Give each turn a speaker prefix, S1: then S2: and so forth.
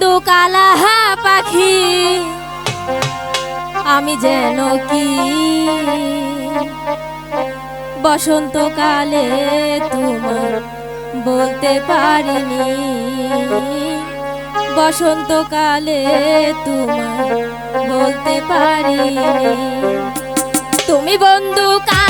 S1: বন্ধু কালাহা পাখি, আমি যেন কি? বসন্তকালে তোমার বলতে পারিনি। বসন্তকালে তোমার বলতে পারিনি। তুমি বন্ধু কাল